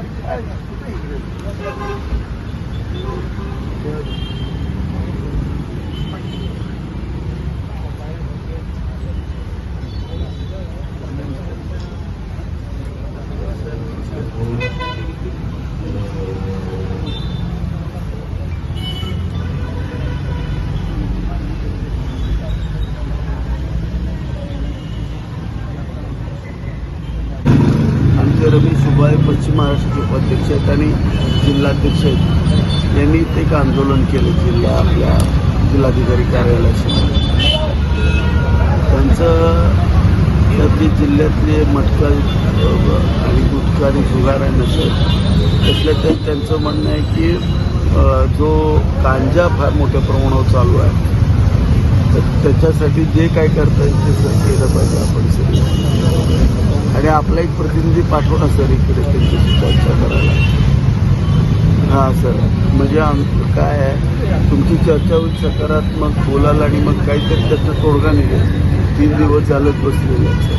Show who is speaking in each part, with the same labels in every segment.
Speaker 1: Hey, hey. रवी सुबाय पश्चिम महाराष्ट्राचे उपाध्यक्ष आहेत आणि जिल्हाध्यक्ष आहेत. यांनी ते एक आंदोलन केलं जिल्हा आपल्या जिल्हाधिकारी कार्यालयासमोर त्यांचं त्यात जे जिल्ह्यातले मटका आणि गुटखा आणि जुगार आहे नसेल त्यातल्या त्यात त्यांचं म्हणणं आहे की जो गांजा फार मोठ्या प्रमाणावर चालू आहे तर त्याच्यासाठी जे काय करता येईल ते केलं पाहिजे आपण सगळे. आणि आपला एक प्रतिनिधी पाठवला सर इकडे त्यांच्याशी चर्चा करायला. हां सर. म्हणजे आमचं काय आहे तुमची चर्चा होईल सकारात्मक बोलाल आणि मग काहीतरी त्याचा तोडगा निघेल. तीन दिवस चालत बसलेले. आहेत, सर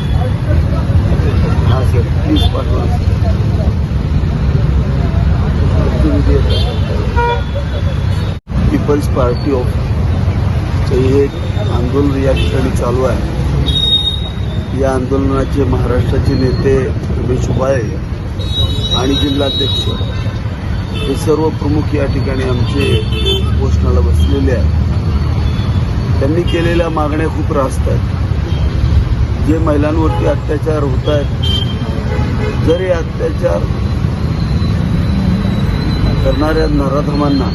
Speaker 1: हां सर. प्लीज पाठवा. प्रतिनिधी पीपल्स पार्टी ऑफ तर हे आंदोलन या ठिकाणी चालू आहे. या आंदोलनाचे महाराष्ट्राचे नेते रमेश उबाळे आणि जिल्हाध्यक्ष हे सर्व प्रमुख या ठिकाणी आमचे उपोषणाला बसलेले आहेत. त्यांनी केलेल्या मागण्या खूप रास्त आहेत. जे महिलांवरती अत्याचार होत आहेत जरी अत्याचार करणाऱ्या नराधमांना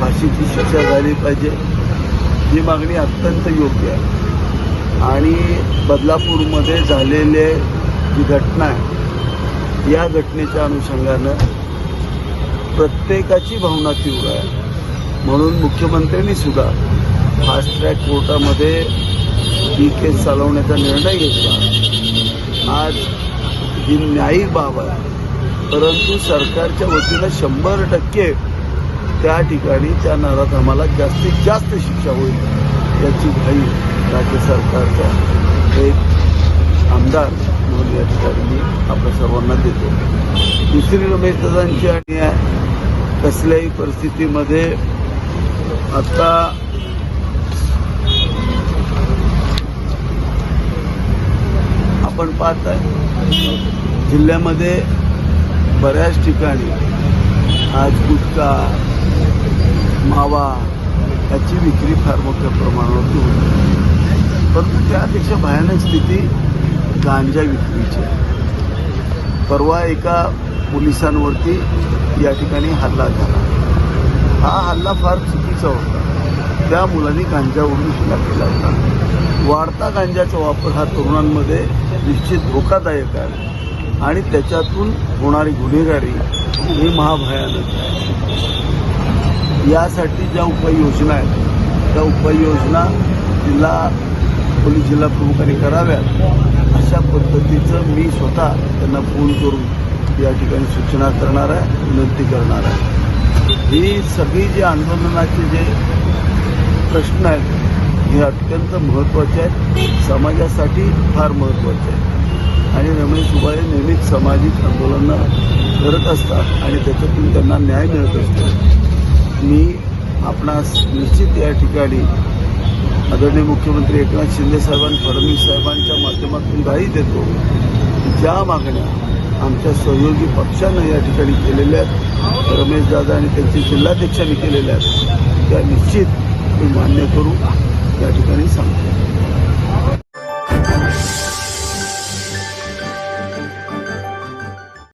Speaker 1: फाशीची शिक्षा झाली पाहिजे ही मागणी अत्यंत योग्य आहे. आणि बदलापूरमध्ये झालेले जी घटना आहे या घटनेच्या अनुषंगानं प्रत्येकाची भावना तीव्र आहे. म्हणून मुख्यमंत्र्यांनी सुद्धा फास्ट ट्रॅक कोर्टामध्ये ही केस चालवण्याचा निर्णय घेतला. आज ही न्यायिक बाब आहे. परंतु सरकारच्या वतीनं शंभर टक्के त्या ठिकाणी त्या नराधमाला जास्तीत जास्त शिक्षा होईल याची घाई राज्य सरकारचा एक आमदार म्हणून या ठिकाणी मी आपल्या सर्वांना देतो. दुसरी रमेश दादांची आणि कसल्याही परिस्थितीमध्ये आता आपण पाहत आहे जिल्ह्यामध्ये बऱ्याच ठिकाणी आज गुटखा मावा याची विक्री फार मोठ्या प्रमाणावरती होती परंतु त्यापेक्षा भयानक स्थिती गांजा विक्रीची. परवा एका पोलिसांवरती या ठिकाणी हल्ला झाला. हा हल्ला फार चुकीचा होता. त्या मुलांनी गांजावरून हल्ला केला होता. वाढता गांजाचा वापर हा तरुणांमध्ये निश्चित धोकादायक आहे आणि त्याच्यातून होणारी गुन्हेगारी ही महाभयानक आहे. यासाठी ज्या उपाययोजना आहेत त्या उपाययोजना जिल्हा पोलीस जिल्हा प्रमुखांनी कराव्यात अशा पद्धतीचं मी स्वतः त्यांना फोन करून या ठिकाणी सूचना करणार आहे विनंती करणार आहे. ही सगळी जे आंदोलनाचे जे प्रश्न आहेत हे अत्यंत महत्त्वाचे आहेत. समाजासाठी फार महत्त्वाचे आहेत. आणि रमेश उबाळे नेहमीच सामाजिक आंदोलनं करत असतात आणि त्याच्यातून त्यांना न्याय मिळत असतो. मी आपणास निश्चित या ठिकाणी आदरणीय मुख्यमंत्री एकनाथ शिंदे साहेबां फडणवीस साहेबांच्या माध्यमातून गाई देतो. ज्या मागण्या आमच्या सहयोगी पक्षानं या ठिकाणी केलेल्या आहेत रमेश दादा आणि त्यांचे जिल्हाध्यक्षांनी केलेल्या आहेत त्या निश्चित मी मान्य करू या ठिकाणी सांगतो.